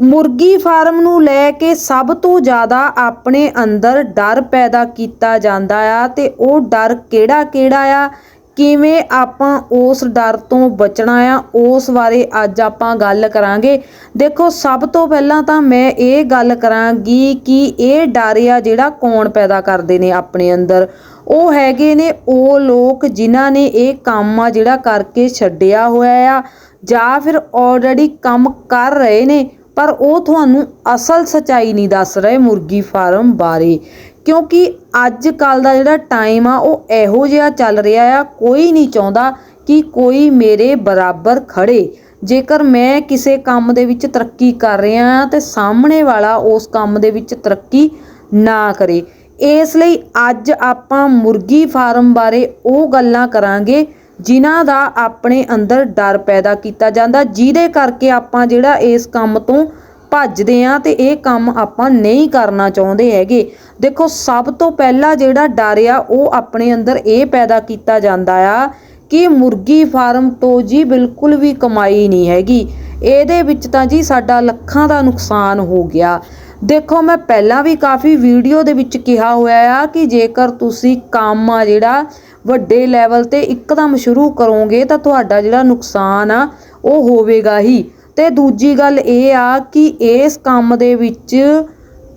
ਮੁਰਗੀ ਫਾਰਮ ਨੂੰ ਲੈ ਕੇ ਸਭ ਤੋਂ ਜ਼ਿਆਦਾ ਆਪਣੇ ਅੰਦਰ ਡਰ ਪੈਦਾ ਕੀਤਾ ਜਾਂਦਾ ਆ ਤੇ ਉਹ ਡਰ ਕਿਹੜਾ ਕਿਹੜਾ ਆ? ਕਿਵੇਂ ਆਪਾਂ ਉਸ ਡਰ ਤੋਂ ਬਚਣਾ ਆ? ਉਸ ਬਾਰੇ ਅੱਜ ਆਪਾਂ ਗੱਲ ਕਰਾਂਗੇ। ਦੇਖੋ, ਸਭ ਤੋਂ ਪਹਿਲਾਂ ਤਾਂ ਮੈਂ ਇਹ ਗੱਲ ਕਰਾਂਗੀ ਕਿ ਇਹ ਡਰ ਆ ਜਿਹੜਾ ਕੌਣ ਪੈਦਾ ਕਰਦੇ ਨੇ ਆਪਣੇ ਅੰਦਰ। ਉਹ ਹੈਗੇ ਨੇ ਉਹ ਲੋਕ ਜਿਨ੍ਹਾਂ ਨੇ ਇਹ ਕੰਮ ਆ ਜਿਹੜਾ ਕਰਕੇ ਛੱਡਿਆ ਹੋਇਆ ਆ ਜਾਂ ਫਿਰ ਆਲਰੇਡੀ ਕੰਮ ਕਰ ਰਹੇ ਨੇ। ਪਰ ਉਹ ਤੁਹਾਨੂੰ ਅਸਲ ਸਚਾਈ ਨਹੀਂ ਦੱਸ ਰਹੇ ਮੁਰਗੀ ਫਾਰਮ ਬਾਰੇ। ਕਿਉਂਕਿ ਅੱਜ ਕੱਲ ਦਾ ਜਿਹੜਾ ਟਾਈਮ ਆ, ਉਹ ਇਹੋ ਜਿਹਾ ਚੱਲ ਰਿਹਾ ਆ, ਕੋਈ ਨਹੀਂ ਚਾਹੁੰਦਾ ਕਿ ਕੋਈ ਮੇਰੇ ਬਰਾਬਰ ਖੜੇ ਜੇਕਰ ਮੈਂ ਕਿਸੇ ਕੰਮ ਦੇ ਵਿੱਚ ਤਰੱਕੀ ਕਰ ਰਿਹਾ ਹਾਂ ਤੇ ਸਾਹਮਣੇ ਵਾਲਾ ਉਸ ਕੰਮ ਦੇ ਵਿੱਚ ਤਰੱਕੀ ਨਾ ਕਰੇ। ਇਸ ਲਈ ਅੱਜ ਆਪਾਂ ਮੁਰਗੀ ਫਾਰਮ ਬਾਰੇ ਉਹ ਗੱਲਾਂ ਕਰਾਂਗੇ ਜਿਨ੍ਹਾਂ ਦਾ ਆਪਣੇ ਅੰਦਰ ਡਰ ਪੈਦਾ ਕੀਤਾ ਜਾਂਦਾ, ਜਿਹਦੇ ਕਰਕੇ ਆਪਾਂ ਜਿਹੜਾ ਇਸ ਕੰਮ ਤੋਂ ਭੱਜਦੇ ਆ ਤੇ ਇਹ ਕੰਮ ਆਪਾਂ ਨਹੀਂ ਕਰਨਾ ਚਾਹੁੰਦੇ ਹੈਗੇ। ਦੇਖੋ, ਸਭ ਤੋਂ ਪਹਿਲਾਂ ਜਿਹੜਾ ਡਰ ਆ, ਉਹ ਆਪਣੇ ਅੰਦਰ ਇਹ ਪੈਦਾ ਕੀਤਾ ਜਾਂਦਾ ਆ ਕਿ ਮੁਰਗੀ ਫਾਰਮ ਤੋਂ ਜੀ ਬਿਲਕੁਲ ਵੀ ਕਮਾਈ ਨਹੀਂ ਹੈਗੀ। ਇਹਦੇ ਵਿੱਚ ਤਾਂ ਜੀ ਸਾਡਾ ਲੱਖਾਂ ਦਾ ਨੁਕਸਾਨ ਹੋ ਗਿਆ। ਦੇਖੋ, ਮੈਂ ਪਹਿਲਾਂ ਵੀ ਕਾਫੀ ਵੀਡੀਓ ਦੇ ਵਿੱਚ ਕਿਹਾ ਹੋਇਆ ਆ ਕਿ ਜੇਕਰ ਤੁਸੀਂ ਕੰਮ ਆ ਜਿਹੜਾ ਵੱਡੇ ਲੈਵਲ ਤੇ ਇੱਕਦਮ ਸ਼ੁਰੂ ਕਰੋਗੇ ਤਾਂ ਤੁਹਾਡਾ ਜਿਹੜਾ ਨੁਕਸਾਨ ਆ, ਉਹ ਹੋਵੇਗਾ ਹੀ। ਤੇ ਦੂਜੀ ਗੱਲ ਇਹ ਆ ਕਿ ਇਸ ਕੰਮ ਦੇ ਵਿੱਚ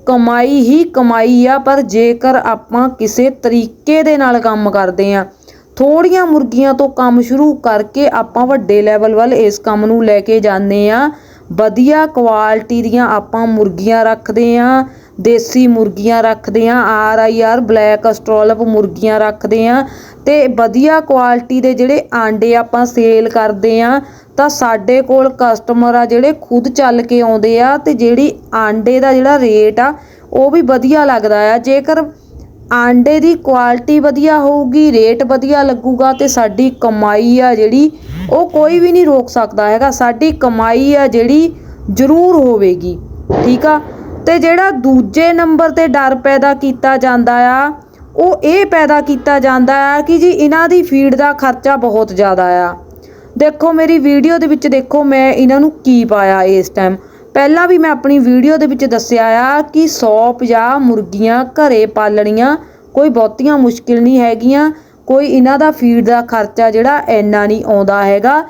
ਕਮਾਈ ਹੀ ਕਮਾਈ ਆ, ਪਰ ਜੇਕਰ ਆਪਾਂ ਕਿਸੇ ਤਰੀਕੇ ਦੇ ਨਾਲ ਕੰਮ ਕਰਦੇ ਆ, ਥੋੜੀਆਂ ਮੁਰਗੀਆਂ ਤੋਂ ਕੰਮ ਸ਼ੁਰੂ ਕਰਕੇ ਆਪਾਂ ਵੱਡੇ ਲੈਵਲ ਵੱਲ ਇਸ ਕੰਮ ਨੂੰ ਲੈ ਕੇ ਜਾਂਦੇ ਆ। ਵਧੀਆ ਕੁਆਲਿਟੀ ਦੀਆਂ ਆਪਾਂ ਮੁਰਗੀਆਂ ਰੱਖਦੇ ਆ ਦੇਸੀ ਮੁਰਗੀਆਂ ਰੱਖਦੇ ਆ, R I R, black australorp ਮੁਰਗੀਆਂ ਰੱਖਦੇ ਆ ਤੇ ਵਧੀਆ ਕੁਆਲਿਟੀ ਦੇ ਜਿਹੜੇ ਆਂਡੇ ਆਪਾਂ ਸੇਲ ਕਰਦੇ ਆ, ਤਾਂ ਸਾਡੇ ਕੋਲ ਕਸਟਮਰ ਆ ਜਿਹੜੇ ਖੁਦ ਚੱਲ ਕੇ ਆਉਂਦੇ ਆ ਤੇ ਜਿਹੜੀ ਆਂਡੇ ਦਾ ਜਿਹੜਾ ਰੇਟ ਆ, ਉਹ ਵੀ ਵਧੀਆ ਲੱਗਦਾ ਆ। ਜੇਕਰ ਆਂਡੇ ਦੀ ਕੁਆਲਿਟੀ ਵਧੀਆ ਹੋਊਗੀ, ਰੇਟ ਵਧੀਆ ਲੱਗੂਗਾ ਤੇ ਸਾਡੀ ਕਮਾਈ ਆ ਜਿਹੜੀ, ਉਹ ਕੋਈ ਵੀ ਨਹੀਂ ਰੋਕ ਸਕਦਾ ਹੈਗਾ। ਸਾਡੀ ਕਮਾਈ ਆ ਜਿਹੜੀ ਜ਼ਰੂਰ ਹੋਵੇਗੀ। ਠੀਕ ਆ? ਅਤੇ ਜਿਹੜਾ ਦੂਜੇ ਨੰਬਰ ਤੇ ਡਰ ਪੈਦਾ ਕੀਤਾ ਜਾਂਦਾ ਆ, ਉਹ ਇਹ ਪੈਦਾ ਕੀਤਾ ਜਾਂਦਾ ਆ ਕਿ ਜੀ ਇਹਨਾਂ ਦੀ ਫੀਡ ਦਾ ਖਰਚਾ ਬਹੁਤ ਜ਼ਿਆਦਾ ਆ। ਦੇਖੋ ਮੇਰੀ ਵੀਡੀਓ ਦੇ ਵਿੱਚ ਦੇਖੋ ਮੈਂ ਇਹਨਾਂ ਨੂੰ ਕੀ ਪਾਇਆ ਇਸ ਟਾਈਮ ਪਹਿਲਾਂ ਵੀ ਮੈਂ ਆਪਣੀ ਵੀਡੀਓ ਦੇ ਵਿੱਚ ਦੱਸਿਆ ਆ ਕਿ 150 ਮੁਰਗੀਆਂ ਘਰੇ ਪਾਲਣੀਆਂ ਕੋਈ ਬਹੁਤੀਆਂ ਮੁਸ਼ਕਿਲ ਨਹੀਂ ਹੈਗੀਆਂ, ਕੋਈ ਇਹਨਾਂ ਦਾ ਫੀਡ ਦਾ ਖਰਚਾ ਜਿਹੜਾ ਇੰਨਾ ਨਹੀਂ ਆਉਂਦਾ ਹੈਗਾ।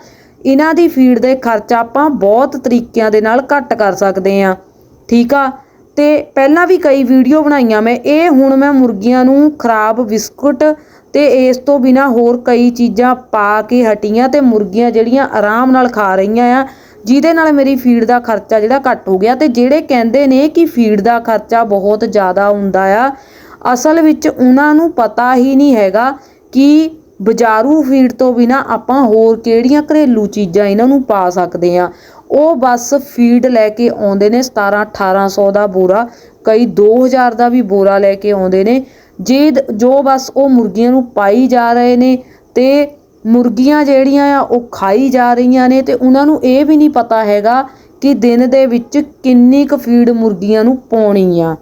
ਇਹਨਾਂ ਦੀ ਫੀਡ ਦੇ ਖਰਚਾ ਆਪਾਂ ਬਹੁਤ ਤਰੀਕਿਆਂ ਦੇ ਨਾਲ ਘੱਟ ਕਰ ਸਕਦੇ ਆ। ਠੀਕ ਆ? ਤੇ ਪਹਿਲਾਂ ਵੀ ਕਈ ਵੀਡੀਓ ਬਣਾਈਆਂ ਮੈਂ। ਇਹ ਹੁਣ ਮੈਂ ਮੁਰਗੀਆਂ ਨੂੰ ਖਰਾਬ ਬਿਸਕੁਟ ਤੇ ਇਸ ਤੋਂ ਬਿਨਾ ਹੋਰ ਕਈ ਚੀਜ਼ਾਂ ਪਾ ਕੇ ਹਟੀਆਂ ਤੇ ਮੁਰਗੀਆਂ ਜਿਹੜੀਆਂ ਆਰਾਮ ਨਾਲ ਖਾ ਰਹੀਆਂ ਆ, ਜਿਹਦੇ ਨਾਲ ਮੇਰੀ ਫੀਡ ਦਾ ਖਰਚਾ ਜਿਹੜਾ ਘੱਟ ਹੋ ਗਿਆ ਤੇ ਜਿਹੜੇ ਕਹਿੰਦੇ ਨੇ ਕਿ ਫੀਡ ਦਾ ਖਰਚਾ ਬਹੁਤ ਜ਼ਿਆਦਾ ਹੁੰਦਾ ਆ, ਅਸਲ ਵਿੱਚ ਉਹਨਾਂ ਨੂੰ ਪਤਾ ਹੀ ਨਹੀਂ ਹੈਗਾ ਕਿ ਬਾਜ਼ਾਰੂ ਫੀਡ ਤੋਂ ਬਿਨਾ ਆਪਾਂ ਹੋਰ ਕਿਹੜੀਆਂ ਘਰੇਲੂ ਚੀਜ਼ਾਂ ਇਹਨਾਂ ਨੂੰ ਪਾ ਸਕਦੇ ਆ। ਉਹ ਬਸ ਫੀਡ ਲੈ ਕੇ ਆਉਂਦੇ ਨੇ 17 1800 ਦਾ ਬੋਰਾ, ਕਈ 2000 ਦਾ ਵੀ ਬੋਰਾ ਲੈ ਕੇ ਆਉਂਦੇ ਨੇ। ਜੇ ਜੋ ਬਸ ਉਹ ਮੁਰਗੀਆਂ ਨੂੰ ਪਾਈ ਜਾ ਰਹੇ ਨੇ ਤੇ ਮੁਰਗੀਆਂ ਜਿਹੜੀਆਂ ਆ, ਉਹ ਖਾਈ ਜਾ ਰਹੀਆਂ ਨੇ ਤੇ ਉਹਨਾਂ ਨੂੰ ਇਹ ਵੀ ਨਹੀਂ ਪਤਾ ਹੈਗਾ ਕਿ ਦਿਨ ਦੇ ਵਿੱਚ ਕਿੰਨੀ ਕੁ ਫੀਡ ਮੁਰਗੀਆਂ ਨੂੰ ਪਾਉਣੀ ਆ।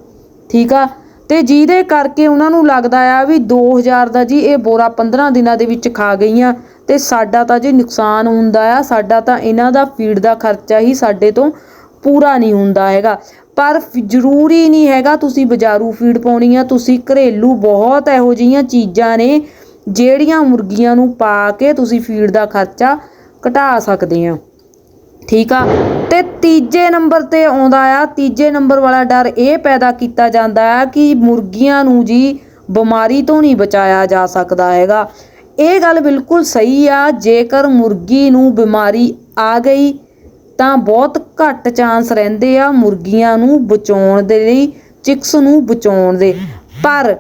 ਠੀਕ ਆ? ਤੇ ਜਿਹਦੇ ਕਰਕੇ ਉਹਨਾਂ ਨੂੰ ਲੱਗਦਾ ਆ ਵੀ 2000 ਦਾ ਜੀ, ਇਹ ਬੋਰਾ 15 ਦਿਨਾਂ ਦੇ ਵਿੱਚ ਖਾ ਗਈਆਂ। ਤੇ ਸਾਡਾ ਤਾਂ ਜੇ ਨੁਕਸਾਨ ਹੁੰਦਾ ਆ, ਸਾਡਾ ਤਾਂ ਇਹਨਾਂ ਦਾ ਫੀਡ ਦਾ ਖਰਚਾ ਹੀ ਸਾਡੇ ਤੋਂ ਪੂਰਾ ਨਹੀਂ ਹੁੰਦਾ ਹੈਗਾ। ਪਰ ਜ਼ਰੂਰੀ ਨਹੀਂ ਹੈਗਾ ਤੁਸੀਂ ਬਾਜ਼ਾਰੂ ਫੀਡ ਪਾਉਣੀ ਆ ਤੁਸੀਂ ਘਰੇਲੂ ਬਹੁਤ ਇਹੋ ਜਿਹੀਆਂ ਚੀਜ਼ਾਂ ਨੇ ਜਿਹੜੀਆਂ ਮੁਰਗੀਆਂ ਨੂੰ ਪਾ ਕੇ ਤੁਸੀਂ ਫੀਡ ਦਾ ਖਰਚਾ ਘਟਾ ਸਕਦੇ ਆ ਠੀਕ ਆ? ਤੇ ਤੀਜੇ ਨੰਬਰ ਤੇ ਆਉਂਦਾ ਆ, ਤੀਜੇ ਨੰਬਰ ਵਾਲਾ ਡਰ ਇਹ ਪੈਦਾ ਕੀਤਾ ਜਾਂਦਾ ਆ ਕਿ ਮੁਰਗੀਆਂ ਨੂੰ ਜੀ ਬਿਮਾਰੀ ਤੋਂ ਨਹੀਂ ਬਚਾਇਆ ਜਾ ਸਕਦਾ ਹੈਗਾ। ਇਹ ਗੱਲ ਬਿਲਕੁਲ ਸਹੀ ਆ, ਜੇਕਰ ਮੁਰਗੀ ਨੂੰ ਬਿਮਾਰੀ ਆ ਗਈ, ਤਾਂ ਬਹੁਤ ਘੱਟ ਚਾਂਸ ਰਹਿੰਦੇ ਆ ਮੁਰਗੀਆਂ ਨੂੰ ਬਚਾਉਣ ਦੇ ਲਈ ਚਿਕਸ ਨੂੰ ਬਚਾਉਣ ਦੇ। ਪਰ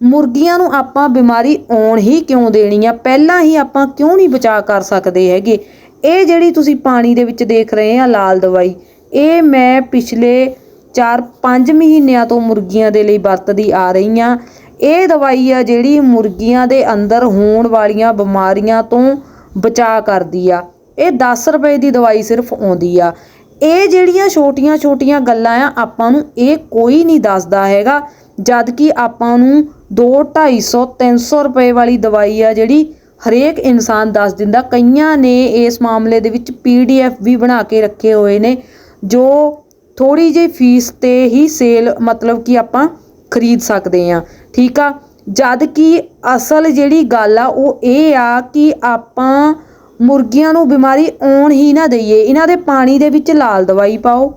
ਮੁਰਗੀਆਂ ਨੂੰ ਆਪਾਂ ਬਿਮਾਰੀ ਆਉਣ ਹੀ ਕਿਉਂ ਦੇਣੀ ਆ? ਪਹਿਲਾਂ ਹੀ ਆਪਾਂ ਕਿਉਂ ਨਹੀਂ ਬਚਾ ਕਰ ਸਕਦੇ ਹੈਗੇ? ਇਹ ਜਿਹੜੀ ਤੁਸੀਂ ਪਾਣੀ ਦੇ ਵਿੱਚ ਦੇਖ ਰਹੇ ਆ ਲਾਲ ਦਵਾਈ, ਇਹ ਮੈਂ ਪਿਛਲੇ 4-5 ਮਹੀਨਿਆਂ ਤੋਂ ਮੁਰਗੀਆਂ ਦੇ ਲਈ ਵਰਤਦੀ ਆ ਰਹੀ ਆ। ਇਹ ਦਵਾਈ ਆ ਜਿਹੜੀ ਮੁਰਗੀਆਂ ਦੇ ਅੰਦਰ ਹੋਣ ਵਾਲੀਆਂ ਬਿਮਾਰੀਆਂ ਤੋਂ ਬਚਾਅ ਕਰਦੀ ਆ। ਇਹ 10 ਰੁਪਏ ਦੀ ਦਵਾਈ ਸਿਰਫ ਆਉਂਦੀ ਆ। ਇਹ ਜਿਹੜੀਆਂ ਛੋਟੀਆਂ-ਛੋਟੀਆਂ ਗੱਲਾਂ ਆ, ਆਪਾਂ ਨੂੰ ਇਹ ਕੋਈ ਨਹੀਂ ਦੱਸਦਾ ਹੈਗਾ ਜਦ ਕਿ ਆਪਾਂ ਨੂੰ 2 250 300 ਰੁਪਏ ਵਾਲੀ ਦਵਾਈ ਆ ਜਿਹੜੀ ਹਰੇਕ ਇਨਸਾਨ ਦੱਸ ਦਿੰਦਾ। ਕਈਆਂ ਨੇ ਇਸ ਮਾਮਲੇ ਦੇ ਵਿੱਚ ਪੀਡੀਐਫ ਵੀ ਬਣਾ ਕੇ ਰੱਖੇ ਹੋਏ ਨੇ, ਜੋ ਥੋੜੀ ਜਿਹੀ ਫੀਸ ਤੇ ਹੀ ਸੇਲ ਮਤਲਬ ਕਿ ਆਪਾਂ ਖਰੀਦ ਸਕਦੇ ਆ ਠੀਕ ਆ? ਜਦ ਕਿ ਅਸਲ ਜਿਹੜੀ ਗੱਲ ਆ, ਉਹ ਇਹ ਆ ਕਿ ਆਪਾਂ ਮੁਰਗੀਆਂ ਨੂੰ ਬਿਮਾਰੀ ਆਉਣ ਹੀ ਨਾ ਦਈਏ। ਇਹਨਾਂ ਦੇ ਪਾਣੀ ਦੇ ਵਿੱਚ ਲਾਲ ਦਵਾਈ ਪਾਓ।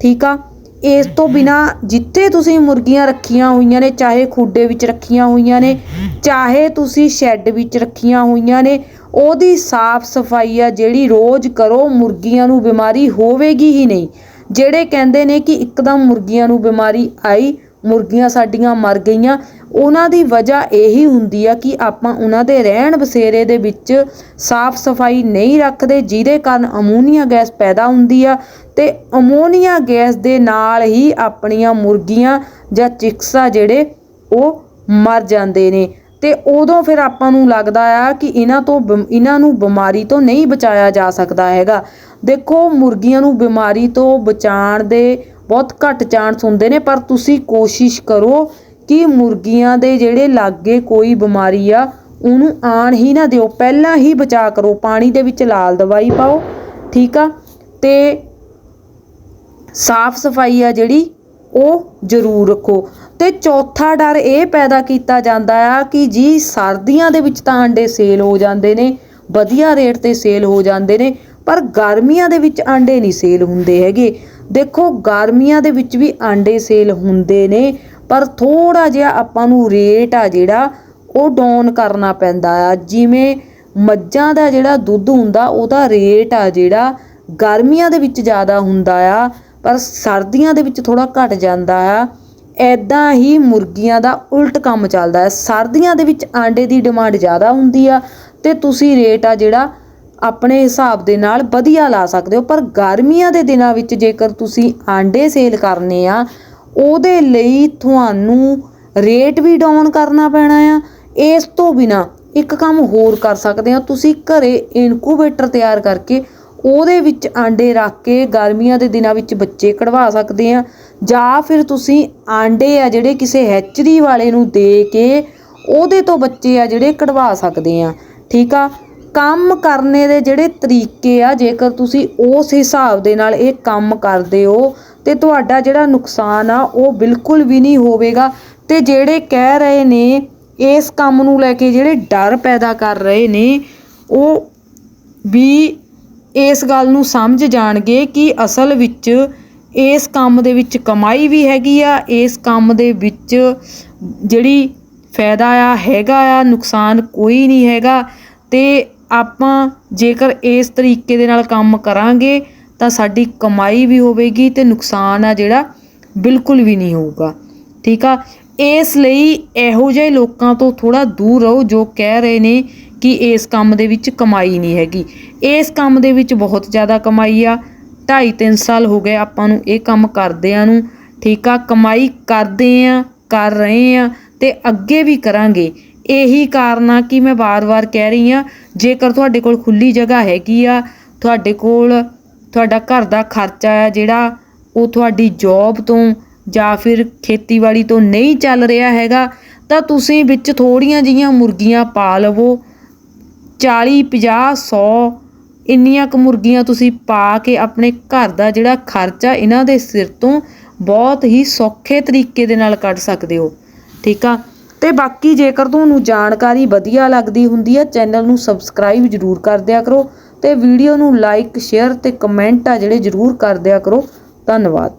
ਠੀਕ ਆ? ਇਸ ਤੋਂ ਬਿਨਾ ਜਿੱਥੇ ਤੁਸੀਂ ਮੁਰਗੀਆਂ ਰੱਖੀਆਂ ਹੋਈਆਂ ਨੇ, ਚਾਹੇ ਖੁੱਡੇ ਵਿੱਚ ਰੱਖੀਆਂ ਹੋਈਆਂ ਨੇ, ਚਾਹੇ ਤੁਸੀਂ ਸ਼ੈੱਡ ਵਿੱਚ ਰੱਖੀਆਂ ਹੋਈਆਂ ਨੇ, ਉਹਦੀ ਸਾਫ਼ ਸਫ਼ਾਈ ਆ ਜਿਹੜੀ ਰੋਜ਼ ਕਰੋ, ਮੁਰਗੀਆਂ ਨੂੰ ਬਿਮਾਰੀ ਹੋਵੇਗੀ ਹੀ ਨਹੀਂ। ਜਿਹੜੇ ਕਹਿੰਦੇ ਨੇ ਕਿ ਇੱਕਦਮ ਮੁਰਗੀਆਂ ਨੂੰ ਬਿਮਾਰੀ ਆਈ ਮੁਰਗੀਆਂ ਸਾਡੀਆਂ ਮਰ ਗਈਆਂ। ਉਹਨਾਂ ਦੀ ਵਜ੍ਹਾ ਇਹੀ ਹੁੰਦੀ ਆ ਕਿ ਆਪਾਂ ਉਹਨਾਂ ਦੇ ਰਹਿਣ ਬਸੇਰੇ ਦੇ ਵਿੱਚ ਸਾਫ਼ ਸਫ਼ਾਈ ਨਹੀਂ ਰੱਖਦੇ, ਜਿਹਦੇ ਕਾਰਨ ਅਮੋਨੀਆ ਗੈਸ ਪੈਦਾ ਹੁੰਦੀ ਆ ਤੇ ਅਮੋਨੀਆ ਗੈਸ ਦੇ ਨਾਲ ਹੀ ਆਪਣੀਆਂ ਮੁਰਗੀਆਂ ਜਾਂ ਚਿਕਸਾ ਜਿਹੜੇ ਉਹ ਮਰ ਜਾਂਦੇ ਨੇ। ਤੇ ਉਦੋਂ ਫਿਰ ਆਪਾਂ ਨੂੰ ਲੱਗਦਾ ਆ ਕਿ ਇਹਨਾਂ ਤੋਂ ਬਿਮ- ਇਹਨਾਂ ਨੂੰ ਬਿਮਾਰੀ ਤੋਂ ਨਹੀਂ ਬਚਾਇਆ ਜਾ ਸਕਦਾ ਹੈਗਾ। ਦੇਖੋ, ਮੁਰਗੀਆਂ ਨੂੰ ਬਿਮਾਰੀ ਤੋਂ ਬਚਾਉਣ ਦੇ ਬਹੁਤ ਘੱਟ ਚਾਂਸ ਹੁੰਦੇ ਨੇ, ਪਰ ਤੁਸੀਂ ਕੋਸ਼ਿਸ਼ ਕਰੋ ਕਿ ਮੁਰਗੀਆਂ ਦੇ ਜਿਹੜੇ ਲਾਗੇ ਕੋਈ ਬਿਮਾਰੀ ਆ, ਉਹਨੂੰ ਆਣ ਹੀ ਨਾ ਦਿਓ। ਪਹਿਲਾਂ ਹੀ ਬਚਾ ਕਰੋ, ਪਾਣੀ ਦੇ ਵਿੱਚ ਲਾਲ ਦਵਾਈ ਪਾਓ, ਠੀਕ ਆ? ਤੇ ਸਾਫ਼ ਸਫ਼ਾਈ ਆ ਜਿਹੜੀ, ਉਹ ਜ਼ਰੂਰ ਰੱਖੋ। ਤੇ ਚੌਥਾ ਡਰ ਇਹ ਪੈਦਾ ਕੀਤਾ ਜਾਂਦਾ ਆ ਕਿ ਜੀ ਸਰਦੀਆਂ ਦੇ ਵਿੱਚ ਤਾਂ ਆਂਡੇ ਸੇਲ ਹੋ ਜਾਂਦੇ ਨੇ, ਵਧੀਆ ਰੇਟ ਤੇ ਸੇਲ ਹੋ ਜਾਂਦੇ ਨੇ, ਪਰ ਗਰਮੀਆਂ ਦੇ ਵਿੱਚ ਆਂਡੇ ਨਹੀਂ ਸੇਲ ਹੁੰਦੇ ਹੈਗੇ। ਦੇਖੋ, ਗਰਮੀਆਂ ਦੇ ਵਿੱਚ ਵੀ ਆਂਡੇ ਸੇਲ ਹੁੰਦੇ ਨੇ, ਪਰ ਥੋੜਾ ਜਿਹਾ ਆਪਾਂ ਨੂੰ ਰੇਟ ਆ ਜਿਹੜਾ, ਉਹ ਡਾਊਨ ਕਰਨਾ ਪੈਂਦਾ ਆ। ਜਿਵੇਂ ਮੱਝਾਂ ਦਾ ਜਿਹੜਾ ਦੁੱਧ ਹੁੰਦਾ, ਉਹਦਾ ਰੇਟ ਆ ਜਿਹੜਾ ਗਰਮੀਆਂ ਦੇ ਵਿੱਚ ਜ਼ਿਆਦਾ ਹੁੰਦਾ ਆ, ਪਰ ਸਰਦੀਆਂ ਦੇ ਵਿੱਚ ਥੋੜਾ ਘਟ ਜਾਂਦਾ ਆ। ਐਦਾਂ ਹੀ ਮੁਰਗੀਆਂ ਦਾ ਉਲਟ ਕੰਮ ਚੱਲਦਾ ਹੈ ਸਰਦੀਆਂ ਦੇ ਵਿੱਚ ਆਂਡੇ ਦੀ ਡਿਮਾਂਡ ਜ਼ਿਆਦਾ ਹੁੰਦੀ ਆ, ਤੇ ਤੁਸੀਂ ਰੇਟ ਆ ਜਿਹੜਾ ਆਪਣੇ ਹਿਸਾਬ ਦੇ ਨਾਲ ਵਧੀਆ ਲਾ ਸਕਦੇ ਹੋ, ਪਰ ਗਰਮੀਆਂ ਦੇ ਦਿਨਾਂ ਵਿੱਚ ਜੇਕਰ ਤੁਸੀਂ ਆਂਡੇ ਸੇਲ ਕਰਨੇ ਆ, ਉਹਦੇ ਲਈ ਤੁਹਾਨੂੰ ਰੇਟ ਵੀ ਡਾਊਨ ਕਰਨਾ ਪੈਣਾ ਆ। ਇਸ ਤੋਂ ਬਿਨਾ ਇੱਕ ਕੰਮ ਹੋਰ ਕਰ ਸਕਦੇ ਆ ਤੁਸੀਂ ਘਰੇ ਇਨਕੂਬੇਟਰ ਤਿਆਰ ਕਰਕੇ ਉਹਦੇ ਵਿੱਚ ਆਂਡੇ ਰੱਖ ਕੇ ਗਰਮੀਆਂ ਦੇ ਦਿਨਾਂ ਵਿੱਚ ਬੱਚੇ ਕਢਵਾ ਸਕਦੇ ਆ, ਜਾਂ ਫਿਰ ਤੁਸੀਂ ਆਂਡੇ ਆ ਜਿਹੜੇ ਕਿਸੇ ਹੈਚਰੀ ਵਾਲੇ ਨੂੰ ਦੇ ਕੇ ਉਹਦੇ ਤੋਂ ਬੱਚੇ ਆ ਜਿਹੜੇ ਕਢਵਾ ਸਕਦੇ ਆ। ਠੀਕ ਆ? ਕੰਮ ਕਰਨੇ ਦੇ ਜਿਹੜੇ ਤਰੀਕੇ ਆ, ਜੇਕਰ ਤੁਸੀਂ ਉਸ ਹਿਸਾਬ ਦੇ ਨਾਲ ਇਹ ਕੰਮ ਕਰਦੇ ਹੋ, ਤੇ ਤੁਹਾਡਾ ਜਿਹੜਾ ਨੁਕਸਾਨ ਆ, ਉਹ ਬਿਲਕੁਲ ਵੀ ਨਹੀਂ ਹੋਵੇਗਾ। ਤੇ ਜਿਹੜੇ ਕਹਿ ਰਹੇ ਨੇ, ਇਸ ਕੰਮ ਨੂੰ ਲੈ ਕੇ ਜਿਹੜੇ ਡਰ ਪੈਦਾ ਕਰ ਰਹੇ ਨੇ, ਉਹ ਵੀ ਇਸ ਗੱਲ ਨੂੰ ਸਮਝ ਜਾਣਗੇ ਕਿ ਅਸਲ ਵਿੱਚ ਇਸ ਕੰਮ ਦੇ ਵਿੱਚ ਕਮਾਈ ਵੀ ਹੈਗੀ ਆ, ਇਸ ਕੰਮ ਦੇ ਵਿੱਚ ਜਿਹੜੀ ਫਾਇਦਾ ਆ, ਹੈਗਾ ਆ, ਨੁਕਸਾਨ ਕੋਈ ਨਹੀਂ ਹੈਗਾ। ਤੇ ਆਪਾਂ ਜੇਕਰ ਇਸ ਤਰੀਕੇ ਦੇ ਨਾਲ ਕੰਮ ਕਰਾਂਗੇ, ਤਾਂ ਸਾਡੀ ਕਮਾਈ ਵੀ ਹੋਵੇਗੀ ਤੇ ਨੁਕਸਾਨ ਆ ਜਿਹੜਾ ਬਿਲਕੁਲ ਵੀ ਨਹੀਂ ਹੋਊਗਾ। ਠੀਕ ਆ? ਇਸ ਲਈ ਇਹੋ ਜਿਹੇ ਲੋਕਾਂ ਤੋਂ ਥੋੜਾ ਦੂਰ ਰਹੋ ਜੋ ਕਹਿ ਰਹੇ ਨੇ ਕਿ ਇਸ ਕੰਮ ਦੇ ਵਿੱਚ ਕਮਾਈ ਨਹੀਂ ਹੈਗੀ। ਇਸ ਕੰਮ ਦੇ ਵਿੱਚ ਬਹੁਤ ਜ਼ਿਆਦਾ ਕਮਾਈ ਆ। 2.5 3 ਸਾਲ ਹੋ ਗਏ ਆਪਾਂ ਨੂੰ ਇਹ ਕੰਮ ਕਰਦਿਆਂ ਨੂੰ। ਠੀਕ ਆ? ਕਮਾਈ ਕਰਦੇ ਆ, ਕਰ ਰਹੇ ਆ ਤੇ ਅੱਗੇ ਵੀ ਕਰਾਂਗੇ। ਇਹੀ ਕਾਰਨ ਆ ਕਿ ਮੈਂ ਵਾਰ-ਵਾਰ ਕਹਿ ਰਹੀ ਆ ਜੇਕਰ ਤੁਹਾਡੇ ਕੋਲ ਖੁੱਲੀ ਜਗ੍ਹਾ ਹੈਗੀ ਆ, ਤੁਹਾਡੇ ਕੋਲ ਤੁਹਾਡਾ ਘਰ ਦਾ ਖਰਚਾ ਆ ਜਿਹੜਾ ਉਹ ਤੁਹਾਡੀ ਜੌਬ ਤੋਂ ਜਾਂ ਫਿਰ ਖੇਤੀਬਾੜੀ ਤੋਂ ਨਹੀਂ ਚੱਲ ਰਿਹਾ ਹੈਗਾ, ਤਾਂ ਤੁਸੀਂ ਵਿੱਚ ਥੋੜੀਆਂ ਜਿਹੀਆਂ ਮੁਰਗੀਆਂ ਪਾ ਲਵੋ। 40 50 100 ਇੰਨੀਆਂ ਕੁ ਮੁਰਗੀਆਂ ਤੁਸੀਂ ਪਾ ਕੇ ਆਪਣੇ ਘਰ ਦਾ ਜਿਹੜਾ ਖਰਚਾ ਇਹਨਾਂ ਦੇ ਸਿਰ ਤੋਂ ਬਹੁਤ ਹੀ ਸੌਖੇ ਤਰੀਕੇ ਦੇ ਨਾਲ ਕੱਢ ਸਕਦੇ ਹੋ। ਠੀਕ ਆ? ਤੇ ਬਾਕੀ ਜੇਕਰ ਤੁਹਾਨੂੰ ਜਾਣਕਾਰੀ ਵਧੀਆ ਲੱਗਦੀ ਹੁੰਦੀ ਹੈ, ਚੈਨਲ ਨੂੰ ਸਬਸਕ੍ਰਾਈਬ ਜਰੂਰ ਕਰ ਦਿਆ ਕਰੋ ਤੇ ਵੀਡੀਓ ਨੂੰ ਲਾਈਕ, ਸ਼ੇਅਰ ਤੇ ਕਮੈਂਟ ਆ ਜਿਹੜੇ ਜਰੂਰ ਕਰ ਦਿਆ ਕਰੋ। ਧੰਨਵਾਦ।